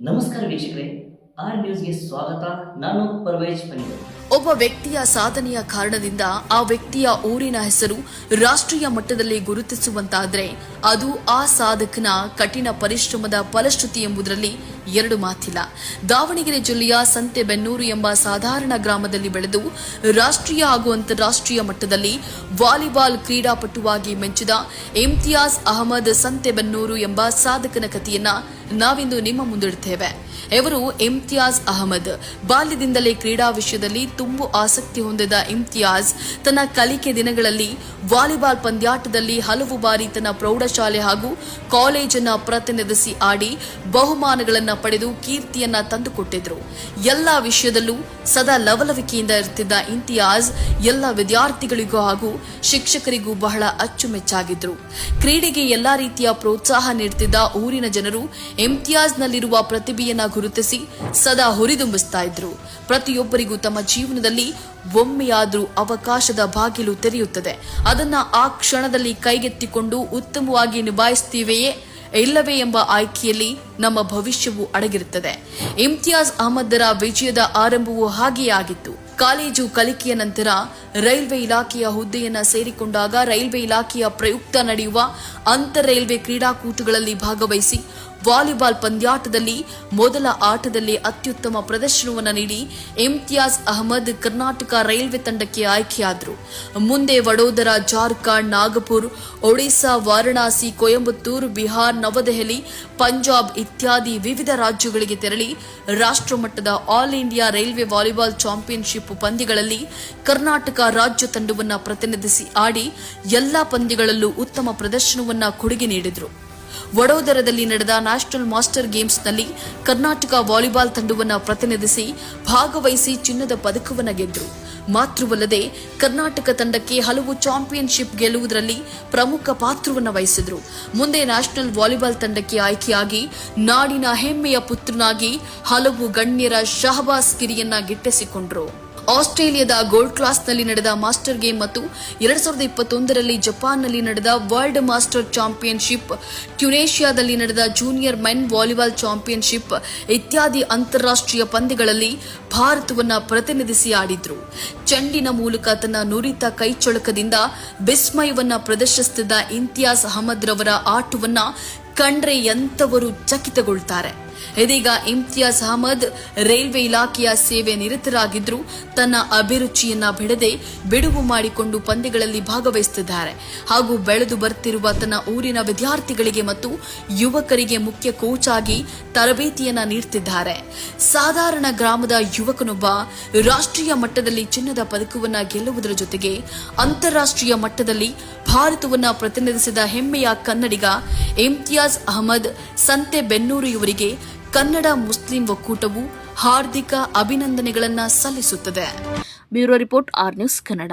ನಮಸ್ಕಾರ ವೀಕ್ಷಕರೇ ಆರ್ ನ್ಯೂಸ್ಗೆ ಸ್ವಾಗತ. ನಾನು ಪರ್ವೇಜ್ ಪಂಡಿತ್. ಒಬ್ಬ ವ್ಯಕ್ತಿಯ ಸಾಧನೆಯ ಕಾರಣದಿಂದ ಆ ವ್ಯಕ್ತಿಯ ಊರಿನ ಹೆಸರು ರಾಷ್ಟ್ರೀಯ ಮಟ್ಟದಲ್ಲಿ ಗುರುತಿಸುವಂತಾದರೆ ಅದು ಆ ಸಾಧಕನ ಕಠಿಣ ಪರಿಶ್ರಮದ ಫಲಶ್ರುತಿ ಎಂಬುದರಲ್ಲಿ ಎರಡು ಮಾತಿಲ್ಲ. ದಾವಣಗೆರೆ ಜಿಲ್ಲೆಯ ಸಂತೆಬೆನ್ನೂರು ಎಂಬ ಸಾಧಾರಣ ಗ್ರಾಮದಲ್ಲಿ ಬೆಳೆದು ರಾಷ್ಟ್ರೀಯ ಹಾಗೂ ಅಂತಾರಾಷ್ಟ್ರೀಯ ಮಟ್ಟದಲ್ಲಿ ವಾಲಿಬಾಲ್ ಕ್ರೀಡಾಪಟುವಾಗಿ ಮೆಚ್ಚಿದ ಇಮ್ತಿಯಾಜ್ ಅಹಮದ್ ಸಂತೆಬೆನ್ನೂರು ಎಂಬ ಸಾಧಕನ ಕಥೆಯನ್ನ ನಾವಿಂದು ನಿಮ್ಮ ಮುಂದಿಡುತ್ತೇವೆ ಇವರು ಇಮ್ತಿಯಾಜ್ ಅಹಮದ್. ಬಾಲ್ಯದಿಂದಲೇ ಕ್ರೀಡಾ ವಿಷಯದಲ್ಲಿ ತುಂಬು ಆಸಕ್ತಿ ಹೊಂದಿದ ಇಮ್ತಿಯಾಜ್ ತನ್ನ ಕಲಿಕೆ ದಿನಗಳಲ್ಲಿ ವಾಲಿಬಾಲ್ ಪಂದ್ಯಾಟದಲ್ಲಿ ಹಲವು ಬಾರಿ ತನ್ನ ಪ್ರೌಢಶಾಲೆ ಹಾಗೂ ಕಾಲೇಜನ್ನ ಪ್ರತಿನಿಧಿಸಿ ಆಡಿ ಬಹುಮಾನಗಳನ್ನ ಪಡೆದು ಕೀರ್ತಿಯನ್ನ ತಂದುಕೊಟ್ಟಿದ್ರು. ಎಲ್ಲ ವಿಷಯದಲ್ಲೂ ಸದಾ ಲವಲವಿಕೆಯಿಂದ ಇರ್ತಿದ್ದ ಇಂತಿಯಾಜ್ ಎಲ್ಲ ವಿದ್ಯಾರ್ಥಿಗಳಿಗೂ ಹಾಗೂ ಶಿಕ್ಷಕರಿಗೂ ಬಹಳ ಅಚ್ಚುಮೆಚ್ಚಾಗಿದ್ರು. ಕ್ರೀಡೆಗೆ ಎಲ್ಲಾ ರೀತಿಯ ಪ್ರೋತ್ಸಾಹ ನೀಡುತ್ತಿದ್ದ ಊರಿನ ಜನರು ಇಮ್ತಿಯಾಜ್ನಲ್ಲಿರುವ ಪ್ರತಿಭೆಯನ್ನ ಗುರುತಿಸಿ ಸದಾ ಹುರಿದುಂಬಿಸ್ತಾ ಇದ್ರು. ಪ್ರತಿಯೊಬ್ಬರಿಗೂ ತಮ್ಮ ಜೀವನದಲ್ಲಿ ಒಮ್ಮೆಯಾದ್ರೂ ಅವಕಾಶದ ಬಾಗಿಲು ತೆರೆಯುತ್ತದೆ. ಅದನ್ನ ಆ ಕ್ಷಣದಲ್ಲಿ ಕೈಗೆತ್ತಿಕೊಂಡು ಉತ್ತಮವಾಗಿ ನಿಭಾಯಿಸ್ತೀವೆಯೇ? ಇಲ್ಲವೇ ಎಂಬ ಆಯ್ಕೆಯಲ್ಲಿ ನಮ್ಮ ಭವಿಷ್ಯವು ಅಡಗಿರುತ್ತದೆ. ಇಮ್ತಿಯಾಜ್ ಅಹಮದರ ವಿಜಯದ ಆರಂಭವು ಹಾಗೆಯೇ ಆಗಿತ್ತು. ಕಾಲೇಜು ಕಲಿಕೆಯ ನಂತರ ರೈಲ್ವೆ ಇಲಾಖೆಯ ಹುದ್ದೆಯನ್ನು ಸೇರಿಕೊಂಡಾಗ ರೈಲ್ವೆ ಇಲಾಖೆಯ ಪ್ರಯುಕ್ತ ನಡೆಯುವ ಅಂತರ್ ರೈಲ್ವೆ ಕ್ರೀಡಾಕೂಟಗಳಲ್ಲಿ ಭಾಗವಹಿಸಿ ವಾಲಿಬಾಲ್ ಪಂದ್ಯಾಟದಲ್ಲಿ ಮೊದಲ ಆಟದಲ್ಲಿ ಅತ್ಯುತ್ತಮ ಪ್ರದರ್ಶನವನ್ನು ನೀಡಿ ಇಮ್ತಿಯಾಜ್ ಅಹಮದ್ ಕರ್ನಾಟಕ ರೈಲ್ವೆ ತಂಡಕ್ಕೆ ಆಯ್ಕೆಯಾದರು. ಮುಂದೆ ವಡೋದರಾ, ಜಾರ್ಖಂಡ್, ನಾಗಪುರ್ ಒಡಿಶಾ ವಾರಣಾಸಿ, ಕೊಯಂಬತ್ತೂರು, ಬಿಹಾರ್, ನವದೆಹಲಿ, ಪಂಜಾಬ್ ಇತ್ಯಾದಿ ವಿವಿಧ ರಾಜ್ಯಗಳಿಗೆ ತೆರಳಿ ರಾಷ್ಟ್ರಮಟ್ಟದ all India railway volleyball championship ಪಂದ್ಯಗಳಲ್ಲಿ ಕರ್ನಾಟಕ ರಾಜ್ಯ ತಂಡವನ್ನು ಪ್ರತಿನಿಧಿಸಿ ಆಡಿ ಎಲ್ಲಾ ಪಂದ್ಯಗಳಲ್ಲೂ ಉತ್ತಮ ಪ್ರದರ್ಶನವನ್ನ ಕೊಡುಗೆ ನೀಡಿದರು. ವಡೋದರದಲ್ಲಿ ನಡೆದ ನ್ಯಾಷನಲ್ ಮಾಸ್ಟರ್ ಗೇಮ್ಸ್ನಲ್ಲಿ ಕರ್ನಾಟಕ ವಾಲಿಬಾಲ್ ತಂಡವನ್ನು ಪ್ರತಿನಿಧಿಸಿ ಭಾಗವಹಿಸಿ ಚಿನ್ನದ ಪದಕವನ್ನು ಗೆದ್ದರು ಮಾತ್ರವಲ್ಲದೆ ಕರ್ನಾಟಕ ತಂಡಕ್ಕೆ ಹಲವು ಚಾಂಪಿಯನ್ಶಿಪ್ ಗೆಲ್ಲುವುದರಲ್ಲಿ ಪ್ರಮುಖ ಪಾತ್ರವನ್ನು ವಹಿಸಿದರು. ಮುಂದೆ ನ್ಯಾಷನಲ್ ವಾಲಿಬಾಲ್ ತಂಡಕ್ಕೆ ಆಯ್ಕೆಯಾಗಿ ನಾಡಿನ ಹೆಮ್ಮೆಯ ಪುತ್ರನಾಗಿ ಹಲವು ಗಣ್ಯರ ಶಹಬಾಸ್ ಗಿರಿಯನ್ನ ಗಿಟ್ಟಿಸಿಕೊಂಡ್ರು. ಆಸ್ಟ್ರೇಲಿಯಾದ ಗೋಲ್ಡ್ ಕ್ಲಾಸ್ನಲ್ಲಿ ನಡೆದ ಮಾಸ್ಟರ್ ಗೇಮ್ ಮತ್ತು ಎರಡ್ ಸಾವಿರದ ಇಪ್ಪತ್ತೊಂದರಲ್ಲಿ ಜಪಾನ್ನಲ್ಲಿ ನಡೆದ ವರ್ಲ್ಡ್ ಮಾಸ್ಟರ್ ಚಾಂಪಿಯನ್ಶಿಪ್ ಟ್ಯುನೇಷಿಯಾದಲ್ಲಿ ನಡೆದ ಜೂನಿಯರ್ ಮೆನ್ ವಾಲಿಬಾಲ್ ಚಾಂಪಿಯನ್ಶಿಪ್ ಇತ್ಯಾದಿ ಅಂತಾರಾಷ್ಟ್ರೀಯ ಪಂದ್ಯಗಳಲ್ಲಿ ಭಾರತವನ್ನು ಪ್ರತಿನಿಧಿಸಿ ಆಡಿದ್ರು. ಚೆಂಡಿನ ಮೂಲಕ ತನ್ನ ನುರಿತ ಕೈಚೊಳಕದಿಂದ ಬಿಸ್ಮಯವನ್ನು ಪ್ರದರ್ಶಿಸುತ್ತಿದ್ದ ಇಂತಿಯಾಸ್ ಅಹಮದ್ ರವರ ಆಟವನ್ನು ಕಂಡ್ರೆ ಎಂಥವರು ಚಕಿತಗೊಳ್ತಾರೆ. ಇದೀಗ ಇಮ್ತಿಯಾಜ್ ಅಹಮದ್ ರೈಲ್ವೆ ಇಲಾಖೆಯ ಸೇವೆ ನಿರತರಾಗಿದ್ರು ತನ್ನ ಅಭಿರುಚಿಯನ್ನ ಬಿಡದೆ ಬಿಡುವು ಮಾಡಿಕೊಂಡು ಪಂದ್ಯಗಳಲ್ಲಿ ಭಾಗವಹಿಸುತ್ತಿದ್ದಾರೆ. ಹಾಗೂ ಬೆಳೆದು ಬರ್ತಿರುವ ತನ್ನ ಊರಿನ ವಿದ್ಯಾರ್ಥಿಗಳಿಗೆ ಮತ್ತು ಯುವಕರಿಗೆ ಮುಖ್ಯ ಕೋಚ್ ಆಗಿ ತರಬೇತಿಯನ್ನ ನೀಡುತ್ತಿದ್ದಾರೆ ಸಾಧಾರಣ ಗ್ರಾಮದ ಯುವಕನೊಬ್ಬ ರಾಷ್ಟ್ರೀಯ ಮಟ್ಟದಲ್ಲಿ ಚಿನ್ನದ ಪದಕವನ್ನ ಗೆಲ್ಲುವುದರ ಜೊತೆಗೆ ಅಂತಾರಾಷ್ಟ್ರೀಯ ಮಟ್ಟದಲ್ಲಿ ಭಾರತವನ್ನ ಪ್ರತಿನಿಧಿಸಿದ ಹೆಮ್ಮೆಯ ಕನ್ನಡಿಗ ಇಮ್ತಿಯಾಜ್ ಅಹಮದ್ ಸಂತೆ ಬೆನ್ನೂರು ಇವರಿಗೆ ಕನ್ನಡ ಮುಸ್ಲಿಂ ಒಕ್ಕೂಟವು ಹಾರ್ದಿಕ ಅಭಿನಂದನೆಗಳನ್ನು ಸಲ್ಲಿಸುತ್ತದೆ. Bureau report R news Kannada.